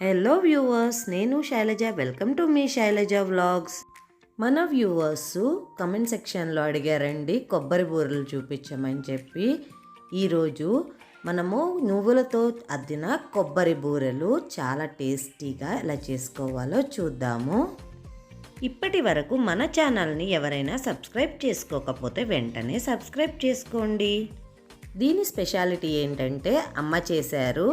Hello viewers నేను Shailaja. Welcome to మీ Shailaja vlogs మన వ్యూవర్స్ కమెంట్ సెక్షన్లో అడిగారండి కొబ్బరి బూరలు చూపించమని చెప్పి. ఈరోజు మనము నువ్వులతో అద్దిన కొబ్బరి బూరెలు చాలా టేస్టీగా ఎలా చేసుకోవాలో చూద్దాము. ఇప్పటి వరకు మన ఛానల్ని ఎవరైనా సబ్స్క్రైబ్ చేసుకోకపోతే వెంటనే సబ్స్క్రైబ్ చేసుకోండి. దీని స్పెషాలిటీ ఏంటంటే అమ్మ చేశారు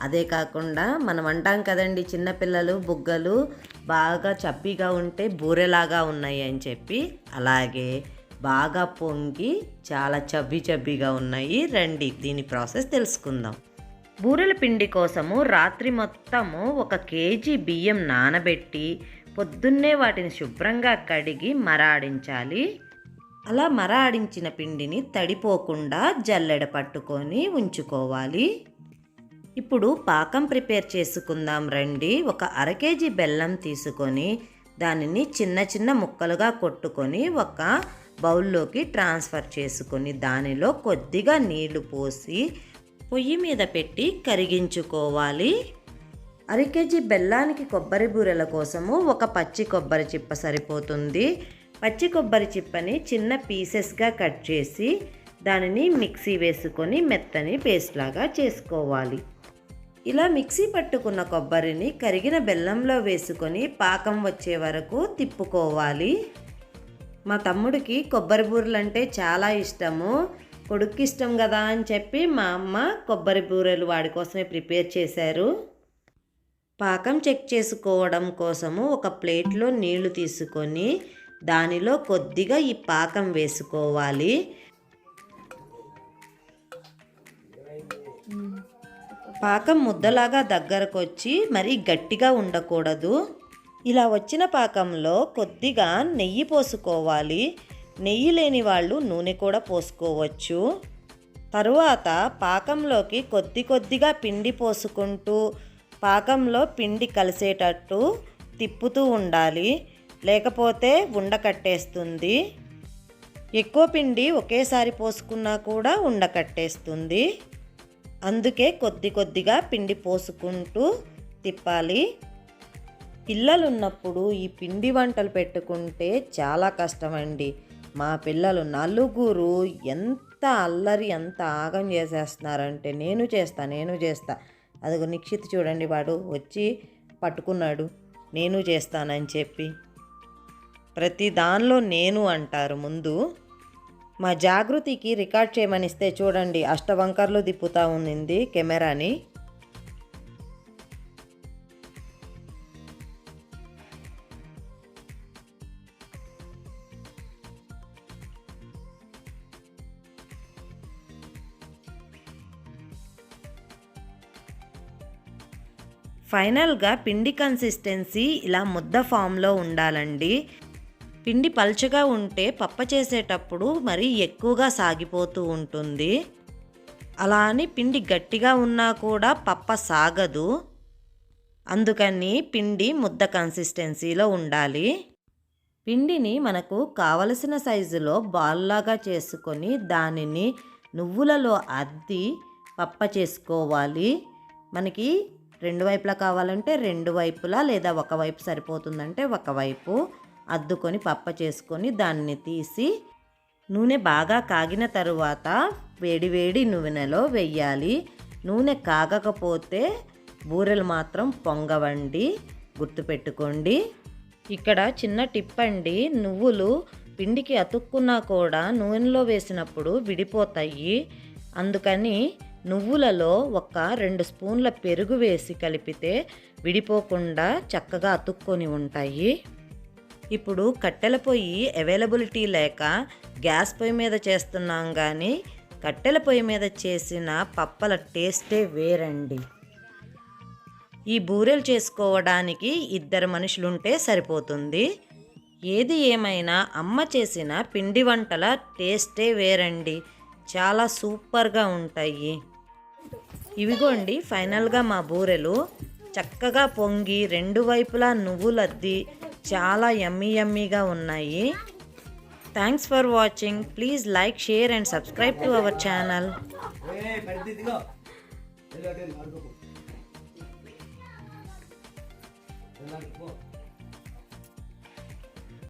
అదే కాకుండా మనం అంటాం కదండి చిన్నపిల్లలు బుగ్గలు బాగా చప్పిగా ఉంటే బూరెలాగా ఉన్నాయి అని చెప్పి. అలాగే బాగా పొంగి చాలా చబ్బి చబ్బిగా ఉన్నాయి. రండి దీని ప్రాసెస్ తెలుసుకుందాం. బూరెల పిండి కోసము రాత్రి మొత్తము ఒక కేజీ బియ్యం నానబెట్టి పొద్దున్నే వాటిని శుభ్రంగా కడిగి మరాడించాలి. అలా మరాడించిన పిండిని తడిపోకుండా జల్లెడ పట్టుకొని ఉంచుకోవాలి. ఇప్పుడు పాకం ప్రిపేర్ చేసుకుందాం రండి. ఒక అర కేజీ బెల్లం తీసుకొని దానిని చిన్న చిన్న ముక్కలుగా కొట్టుకొని ఒక బౌల్లోకి ట్రాన్స్ఫర్ చేసుకొని దానిలో కొద్దిగా నీళ్ళు పోసి పొయ్యి మీద పెట్టి కరిగించుకోవాలి. అర కేజీ బెల్లానికి కొబ్బరి బూరెల కోసము ఒక పచ్చి కొబ్బరి చిప్ప సరిపోతుంది. పచ్చి కొబ్బరి చిప్పని చిన్న పీసెస్గా కట్ చేసి దానిని మిక్సీ వేసుకొని మెత్తని పేస్ట్ లాగా చేసుకోవాలి. ఇలా మిక్సీ పట్టుకున్న కొబ్బరిని కరిగిన బెల్లంలో వేసుకొని పాకం వచ్చే వరకు తిప్పుకోవాలి. మా తమ్ముడికి కొబ్బరి బూరెలు అంటే చాలా ఇష్టము. కొడుక్కి ఇష్టం కదా అని చెప్పి మా అమ్మ కొబ్బరి బూరెలు వాడి కోసమే ప్రిపేర్ చేశారు. పాకం చెక్ చేసుకోవడం కోసము ఒక ప్లేట్లో నీళ్ళు తీసుకొని దానిలో కొద్దిగా ఈ పాకం వేసుకోవాలి. పాకం ముద్దలాగా దగ్గరకు వచ్చి మరీ గట్టిగా ఉండకూడదు. ఇలా వచ్చిన పాకంలో కొద్దిగా నెయ్యి పోసుకోవాలి. నెయ్యి లేని వాళ్ళు నూనె కూడా పోసుకోవచ్చు. తరువాత పాకంలోకి కొద్ది కొద్దిగా పిండి పోసుకుంటూ పాకంలో పిండి కలిసేటట్టు తిప్పుతూ ఉండాలి. లేకపోతే ఉండకట్టేస్తుంది ఎక్కువ పిండి ఒకేసారి పోసుకున్నా కూడా ఉండకట్టేస్తుంది అందుకే కొద్ది కొద్దిగా పిండి పోసుకుంటూ తిప్పాలి. పిల్లలు ఉన్నప్పుడు ఈ పిండి వంటలు పెట్టుకుంటే చాలా కష్టమండి. మా పిల్లలు నలుగురు ఎంత అల్లరి ఎంత ఆగం చేసేస్తున్నారంటే నేను చేస్తా నేను చేస్తా. అదిగో నిక్షిత్ చూడండి వాడు వచ్చి పట్టుకున్నాడు. నేను చేస్తానని చెప్పి. ప్రతి దానిలో నేను అంటారు ముందు మా జాగృతికి రికార్డ్ చేయమనిస్తే చూడండి అష్టవంకర్లు దిప్పుతా ఉన్నింది కెమెరాని. ఫైనల్గా పిండి కన్సిస్టెన్సీ ఇలా ముద్ద ఫామ్లో ఉండాలండి. పిండి పల్చగా ఉంటే పప్ప చేసేటప్పుడు మరీ ఎక్కువగా సాగిపోతూ ఉంటుంది. అలా అని పిండి గట్టిగా ఉన్నా కూడా పప్ప సాగదు. అందుకని పిండి ముద్ద కన్సిస్టెన్సీలో ఉండాలి. పిండిని మనకు కావలసిన సైజులో బాల్లాగా చేసుకొని దానిని నువ్వులలో అద్ది పప్ప చేసుకోవాలి. మనకి రెండు వైపులా కావాలంటే రెండు వైపులా లేదా ఒకవైపు సరిపోతుందంటే ఒకవైపు అద్దుకొని పప్ప చేసుకొని దాన్ని తీసి నూనె బాగా కాగిన తరువాత వేడి వేడి నూనెలో వెయ్యాలి. నూనె కాగకపోతే బూరెలు మాత్రం పొంగవండి. గుర్తుపెట్టుకోండి. ఇక్కడ చిన్న టిప్ అండి. నువ్వులు పిండికి అతుక్కున్నా కూడా నూనెలో వేసినప్పుడు విడిపోతాయి. అందుకని నువ్వులలో ఒక రెండు స్పూన్ల పెరుగు వేసి కలిపితే విడిపోకుండా చక్కగా అతుక్కొని ఉంటాయి. ఇప్పుడు కట్టెల పొయ్యి అవైలబిలిటీ లేక గ్యాస్ పొయ్యి మీద చేస్తున్నాం కానీ కట్టెల పొయ్యి మీద చేసిన పప్పల టేస్టే వేరండి. ఈ బూరెలు చేసుకోవడానికి ఇద్దరు మనుషులుంటే సరిపోతుంది. ఏది ఏమైనా అమ్మ చేసిన పిండి వంటల టేస్టే వేరండి. చాలా సూపర్గా ఉంటాయి. ఇవిగోండి ఫైనల్గా మా బూరెలు. చక్కగా పొంగి రెండు వైపులా నువ్వులద్ది చాలా యమ్మీ యమ్మీగా ఉన్నాయి. Thanks for watching please like share and subscribe to our channel